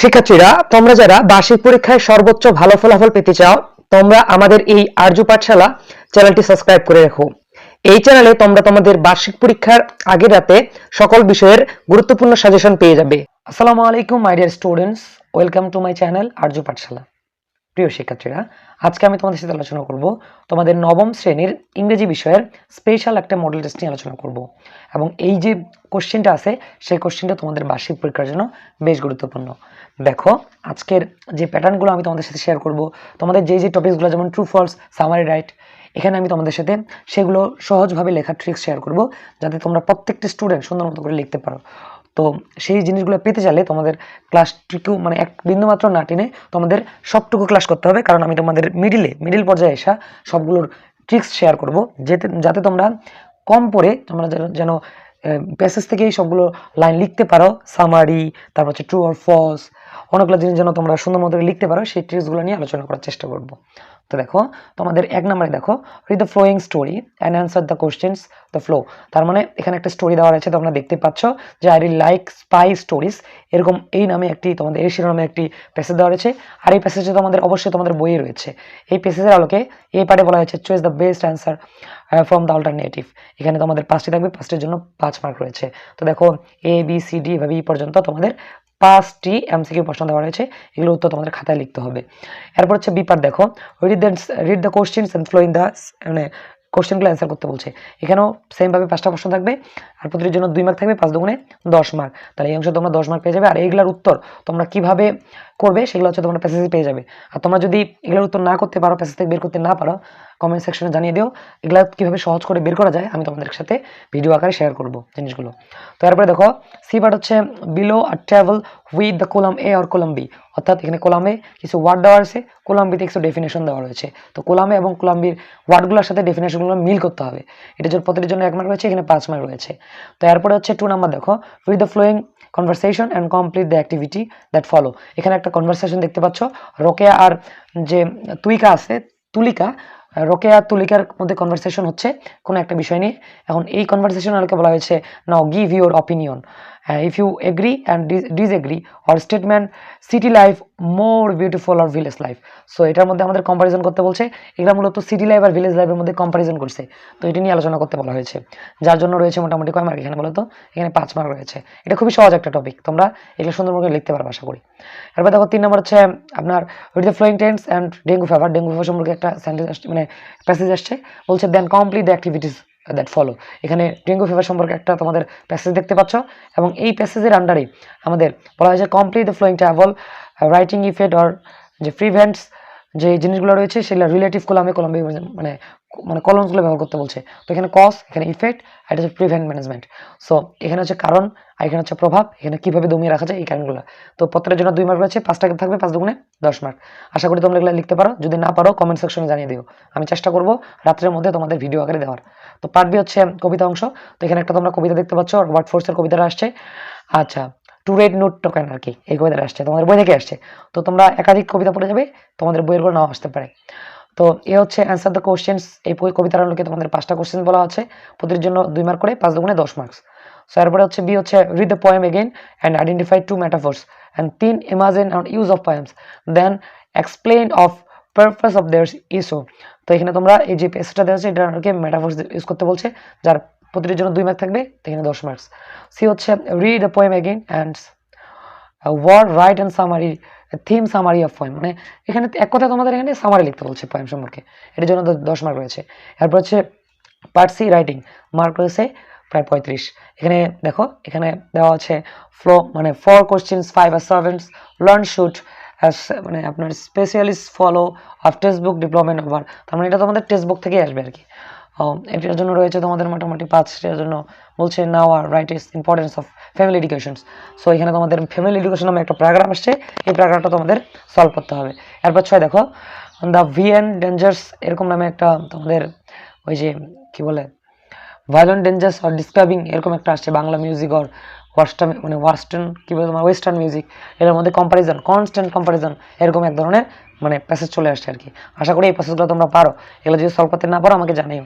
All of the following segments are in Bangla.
শিক্ষার্থীরা, তোমরা যারা বার্ষিক পরীক্ষায় সর্বোচ্চ ভালো ফলাফল পেতে চাও, তোমরা আমাদের এই আর্য পাঠশালা চ্যানেলটি সাবস্ক্রাইব করে রাখো। এই চ্যানেলে তোমরা তোমাদের বার্ষিক পরীক্ষার আগের রাতে সকল বিষয়ের গুরুত্বপূর্ণ সাজেশন পেয়ে যাবে। আসসালামু আলাইকুম my dear students welcome to my channel Arya Pathshala. প্রিয় শিক্ষার্থীরা, আজকে আমি তোমাদের সাথে আলোচনা করব তোমাদের নবম শ্রেণির ইংরেজি বিষয়ের স্পেশাল একটা মডেল টেস্ট নিয়ে আলোচনা করব। এবং এই যে কোশ্চেনটা আছে, সেই কোশ্চেনটা তোমাদের বার্ষিক পরীক্ষার জন্য বেশ গুরুত্বপূর্ণ। দেখো, আজকের যে প্যাটার্নগুলো আমি তোমাদের সাথে শেয়ার করব, তোমাদের যে যে টপিকসগুলো যেমন ট্রু ফলস সামারি রাইট এখানে আমি তোমাদের সাথে সেগুলো সহজভাবে লেখার ট্রিক্স শেয়ার করব, যাতে তোমরা প্রত্যেকটি স্টুডেন্ট সুন্দর মতো করে লিখতে পারো। তো সেই জিনিসগুলো পেতে চাইলে তোমাদের ক্লাসটুকু মানে এক বিন্দুমাত্র না টেনে তোমাদের সবটুকু ক্লাস করতে হবে। কারণ আমি তোমাদের মিডিলে মিডিল পর্যায়ে এসা সবগুলোর ট্রিক্স শেয়ার করব। যেতে, যাতে তোমরা কম পড়ে তোমরা যেন- যেন প্যাসেজ থেকেই সবগুলো লাইন লিখতে পারো। সামারি তারপর হচ্ছে ট্রু অর ফলস অনেকগুলো জিনিস যেন তোমরা সুন্দর মতো লিখতে পারো, সেই ট্রিক্সগুলো নিয়ে আলোচনা করার চেষ্টা করব। তো দেখো, তোমাদের এক নম্বরে দেখো read the following story and answer the questions the flow তার মানে এখানে একটা স্টোরি দেওয়া রয়েছে, তোমরা দেখতে পাচ্ছ যে I real like spy stories এরকম এই নামে একটি, তোমাদের এই শিরোনামে একটি প্যাসেজ দেওয়া রয়েছে। আর এই প্যাসেজে তোমাদের অবশ্যই তোমাদের বইয়ে রয়েছে। এই প্যাসেজের আলোকে এই পার্টে বলা হয়েছে choice the best answer from the alternative এখানে তোমাদের পাঁচটি থাকবে, পাঁচটির জন্য পাঁচ মার্ক রয়েছে। তো দেখো এ বি সি ডি এভাবে পর্যন্ত তোমাদের পাঁচটি এমসিকিউ প্রশ্ন দেওয়া রয়েছে, এগুলোর উত্তর তোমাদের খাতায় লিখতে হবে। এরপর হচ্ছে বিপার দেখো। Read the read the questions and flow in the মানে কোশ্চেনগুলো অ্যান্সার করতে বলছে। এখানেও সেমভাবে পাঁচটা প্রশ্ন থাকবে, আর প্রতিটির জন্য দুই মার্ক থাকবে, পাঁচ দুগুণে দশ মার্ক তাহলে এই অংশে তোমরা দশ মার্ক পেয়ে যাবে, আর এইগুলোর উত্তর তোমরা কীভাবে করবে, সেগুলো হচ্ছে তোমরা প্যাসেজে পেয়ে যাবে। আর তোমরা যদি এগুলোর উত্তর না করতে পারো প্যাসেজ থেকে বের করতে না পারো কমেন্ট সেকশনে জানিয়ে দিও, এগুলো কীভাবে সহজ করে বের করা যায়, আমি তোমাদের সাথে ভিডিও আকারে শেয়ার করব জিনিসগুলো। তো এরপরে দেখো সি পার্ট হচ্ছে below R travel with the column A R column B অর্থাৎ এখানে কোলামে কিছু ওয়ার্ড দেওয়া আছে কোলাম বিতে কিছু ডেফিনেশন দেওয়া রয়েছে। তো কোলামে এবং কোলাম বির ওয়ার্ডগুলোর সাথে ডেফিনেশনগুলো মিল করতে হবে। এটা জন্য প্রতিটির জন্য এক মার্ক রয়েছে, এখানে পাঁচ মার্ক রয়েছে। তো এরপরে হচ্ছে টু নাম্বার দেখো with the following conversation and complete the activity that follow এখানে একটা কনভারসেশন দেখতে পাচ্ছ। রোকেয়া আর যে তুইকা আছে, তুলিকা রোকেয়া তুলিকার মধ্যে কনভারসেশন হচ্ছে কোনো একটা বিষয় নিয়ে। এখন এই কনভারসেশন আলোকে বলা হয়েছে now give your opinion if you agree and disagree or statement city life more beautiful or village life so এটার মধ্যে আমাদের কম্পারিজন করতে বলছে। এগুলো মূলত সিটি লাইফ আর ভিলেজ লাইফের মধ্যে কম্পারিজন করছে। তো, এটা নিয়ে আলোচনা করতে বলা হয়েছে। যার জন্য রয়েছে মোটামুটি কয় মার্ক এখানে বলো তো? এখানে পাঁচ মার্ক রয়েছে। এটা খুবই সহজ একটা টপিক তোমরা এগুলো সুন্দর করে লিখতে পারবে, আশা করি। এরপর দেখো, তিন নম্বর হচ্ছে, আপনার with the following tense and dengue fever dengue fever সম্পর্কে একটা সেন্টেন্স মানে প্যাসেজ আসছে। বলছে then complete the activities that follow এখানে ডেঙ্গু ফিভার সম্পর্কে একটা তোমাদের প্যাসেজ দেখতে পাচ্ছ এবং এই প্যাসেজের আন্ডারে আমাদের বলা হয়েছে complete the following travel writing effect or যে প্রিভেন্টস যে জিনিসগুলো রয়েছে সেগুলো রিলেটিভ কলামে কলামে মানে মানে কলমসগুলো ব্যবহার করতে বলছে। তো এখানে কস এখানে ইফেক্ট আর এটা হচ্ছে প্রিভেন্ট ম্যানেজমেন্ট সো এখানে হচ্ছে কারণ, আর এখানে হচ্ছে প্রভাব, এখানে কীভাবে দমিয়ে রাখা যায় এই কারণগুলো। তো প্রত্যেকের জন্য দুই মার্ক রয়েছে পাঁচটা থাকবে, পাঁচ দুগুণে দশ মার্ক আশা করি তোমরা এগুলো লিখতে পারো। যদি না পারো কমেন্ট সেকশনে জানিয়ে দিও। আমি চেষ্টা করব রাত্রের মধ্যে তোমাদের ভিডিও আকারে দেওয়ার। তো পার্ট হচ্ছে কবিতা অংশ। তো এখানে একটা তোমরা কবিতা দেখতে পাচ্ছ রবার্ট ফোর্সের কবিতাটা আসছে। আচ্ছা টু রেড নোট টোকেন আর কি, এই কবিতাটা আসছে। তোমাদের বই থেকে আসছে। তো তোমরা একাধিক কবিতা পড়ে যাবে, তোমাদের বইয়ের করে নাও আসতে পারে। তো এ হচ্ছে অ্যান্সার দ্য কোশ্চেন্স এই বই কবিতার আলোকে তোমাদের পাঁচটা কোশ্চেন বলা আছে। প্রতিটির জন্য দুই মার্ক করে পাঁচ দুগুণে দশ মার্কস সো এরপরে হচ্ছে বি হচ্ছে read the poem again and identify two metaphors and তিন imagine and use of poems then explain of purpose of their issue তো এখানে তোমরা এই যে পেজটা দেওয়া আছে এটাকে মেটাফোর্স ইউজ করতে বলছে, যার প্রতিটির জন্য দুই মার্ক থাকবে এখানে দশ মার্কস সি হচ্ছে read the poem again and word right and summary theme summary of poem মানে এখানে এক কথা তোমাদের এখানে সামারি লিখতে বলছে পোয়েম সম্পর্কে। এটার জন্য দশ মার্ক রয়েছে। এরপর হচ্ছে পার্ট সি রাইটিং মার্ক রয়েছে প্রায় পঁয়ত্রিশ। এখানে দেখো, এখানে দেওয়া আছে ফ্লো মানে ফর কোশ্চেন্স ফাইভ আর সার্ভেন্টস লার্ন শুট মানে আপনার specialist follow of text book deployment over তার মানে এটা তোমাদের টেক্সট বুক থেকেই আসবে আর কি। এটার জন্য রয়েছে তোমাদের মোটামুটি পাঁচটার জন্য বলছে now R write is importance of family educations so এখানে তোমাদের ফ্যামিলি এডুকেশন নামে একটা প্যারাগ্রাফ আসছে। এই প্যারাগ্রাফটা তোমাদের সলভ করতে হবে। এরপর ছয় দেখো দ্য ভিএন ডেঞ্জার্স এরকম নামে একটা তোমাদের ওই যে কি বলে ভায়োলেন্ট ডেঞ্জার্স অর ডিসক্রাইবিং এরকম একটা আসছে বাংলা মিউজিক অর ওয়েস্টার্ন মানে ওয়েস্টার্ন কী বলে তোমার ওয়েস্টার্ন মিউজিক এর মধ্যে কম্পারিজন কনস্ট্যান্ট কম্পারিজন এরকম এক ধরনের মানে প্যাসেজ চলে আসছে আর কি আশা করি এই প্যাসেজগুলো তোমরা পারো। এগুলো যদি সলভ করতে না পারো, আমাকে জানিও।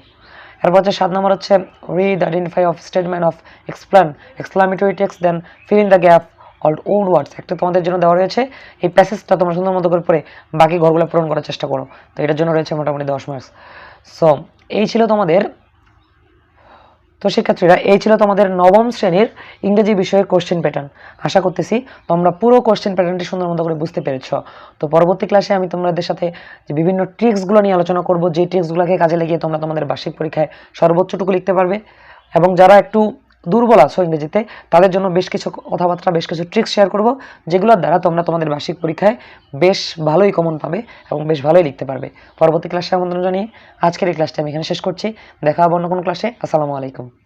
এরপর হচ্ছে সাত নম্বর হচ্ছে read identify of statement of explain explanatory text then fill in the gap all old words একটা তোমাদের জন্য দেওয়া রয়েছে। এই প্যাসেজটা তোমরা সুন্দর মতো করে পড়ে বাকি ঘরগুলো পূরণ করার চেষ্টা করো। তো এটার জন্য রয়েছে মোটামুটি দশ মার্কস সো এই ছিল তোমাদের তো শিক্ষার্থীরা, এই ছিল তোমাদের নবম শ্রেণির ইংরেজি বিষয়ের কোশ্চেন প্যাটার্ন আশা করতেছি তোমরা পুরো কোশ্চেন প্যাটার্নটি সুন্দর মতো করে বুঝতে পেরেছ। তো পরবর্তী ক্লাসে আমি তোমাদের সাথে যে বিভিন্ন ট্রিক্সগুলো নিয়ে আলোচনা করব যে ট্রিক্সগুলোকে কাজে লাগিয়ে তোমরা তোমাদের বার্ষিক পরীক্ষায় সর্বোচ্চটুকু লিখতে পারবে। এবং যারা একটু দুর্বল আছো ইংরেজিতে তাদের জন্য বেশ কিছু কথাবার্তা, বেশ কিছু ট্রিক্স শেয়ার করব, যেগুলোর দ্বারা তোমরা তোমাদের বার্ষিক পরীক্ষায় বেশ ভালোই কমন পাবে এবং বেশ ভালোই লিখতে পারবে। পরবর্তী ক্লাসে আমন্ত্রণ জানিয়ে আজকের এই ক্লাসটা আমি এখানে শেষ করছি। দেখা হবে অন্য কোনো ক্লাসে আসসালামু আলাইকুম।